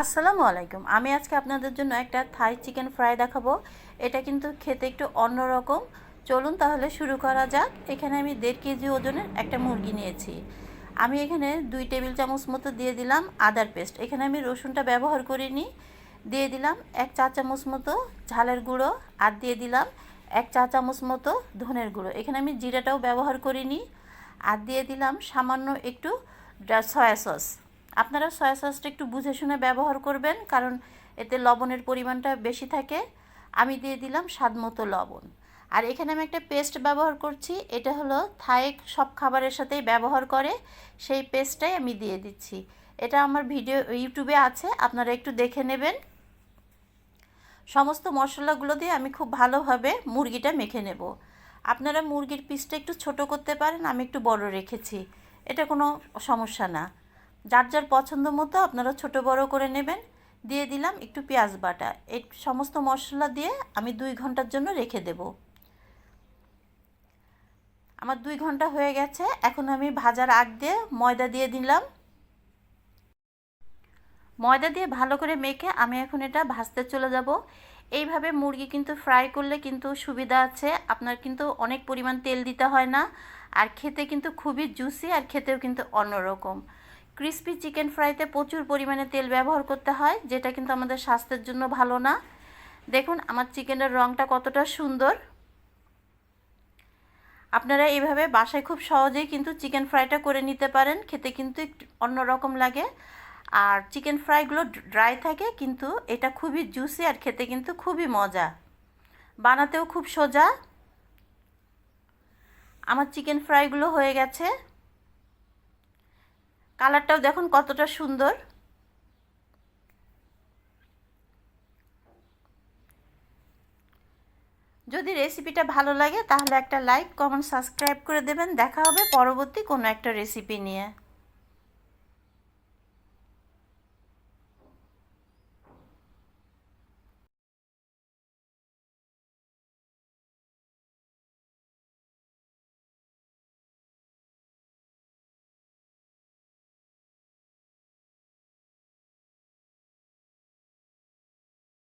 আসসালামু আলাইকুম। আমি আজকে আপনাদের জন্য একটা থাই চিকেন ফ্রাই দেখাবো। এটা কিন্তু খেতে একটু অন্যরকম। চলুন তাহলে শুরু করা যাক। এখানে আমি দেড় কেজি ওজনের একটা মুরগি নিয়েছি। আমি এখানে দুই টেবিল চামচ মতো দিয়ে দিলাম আদার পেস্ট। এখানে আমি রসুনটা ব্যবহার করিনি। দিয়ে দিলাম এক চা চামচ মতো ঝালের গুঁড়ো আর দিয়ে দিলাম এক চা চামচ মতো ধনের গুঁড়ো। এখানে আমি জিরাটাও ব্যবহার করিনি। আর দিয়ে দিলাম সামান্য একটু সয়া সস। আপনারা সয়া সসটা একটু বুঝে শুনে ব্যবহার করবেন, কারণ এতে লবণের পরিমাণটা বেশি থাকে। আমি দিয়ে দিলাম স্বাদ মতো লবণ। আর এখানে আমি একটা পেস্ট ব্যবহার করছি, এটা হলো থাইক সব খাবারের সাথেই ব্যবহার করে, সেই পেস্টটাই আমি দিয়ে দিচ্ছি। এটা আমার ভিডিও ইউটিউবে আছে, আপনারা একটু দেখে নেবেন। সমস্ত মশলাগুলো দিয়ে আমি খুব ভালোভাবে মুরগিটা মেখে নেব। আপনারা মুরগির পিসটা একটু ছোট করতে পারেন, আমি একটু বড় রেখেছি। এটা কোনো সমস্যা না। যার যার পছন্দ মতো আপনারা ছোট বড় করে নেবেন। দিয়ে দিলাম একটু পেঁয়াজ বাটা। এই সমস্ত মশলা দিয়ে আমি দুই ঘণ্টার জন্য রেখে দেব। আমার দুই ঘণ্টা হয়ে গেছে। এখন আমি ভাজার আগ দিয়ে ময়দা দিয়ে দিলাম। ময়দা দিয়ে ভালো করে মেখে আমি এখন এটা ভাজতে চলে যাব। এইভাবে মুরগি কিন্তু ফ্রাই করলে কিন্তু সুবিধা আছে। আপনার কিন্তু অনেক পরিমাণ তেল দিতে হয় না। আর খেতে কিন্তু খুবই জুসি আর খেতেও কিন্তু অন্যরকম। ক্রিস্পি চিকেন ফ্রাইতে প্রচুর পরিমাণে তেল ব্যবহার করতে হয়, যেটা কিন্তু আমাদের স্বাস্থ্যের জন্য ভালো না। দেখুন, আমার চিকেনের রঙটা কতটা সুন্দর। আপনারা এইভাবে বাসায় খুব সহজেই কিন্তু চিকেন ফ্রাইটা করে নিতে পারেন, খেতে কিন্তু একটু অন্যরকম লাগে। আর চিকেন ফ্রাইগুলো ড্রাই থাকে, কিন্তু এটা খুবই জুসি আর খেতে কিন্তু খুবই মজা। বানাতেও খুব সোজা। আমার চিকেন ফ্রাইগুলো হয়ে গেছে। কালারটাও দেখুন কতটা সুন্দর। যদি রেসিপিটা ভালো লাগে তাহলে একটা লাইক, কমেন্ট, সাবস্ক্রাইব করে দেবেন। দেখা হবে পরবর্তী কোনো একটা রেসিপি নিয়ে।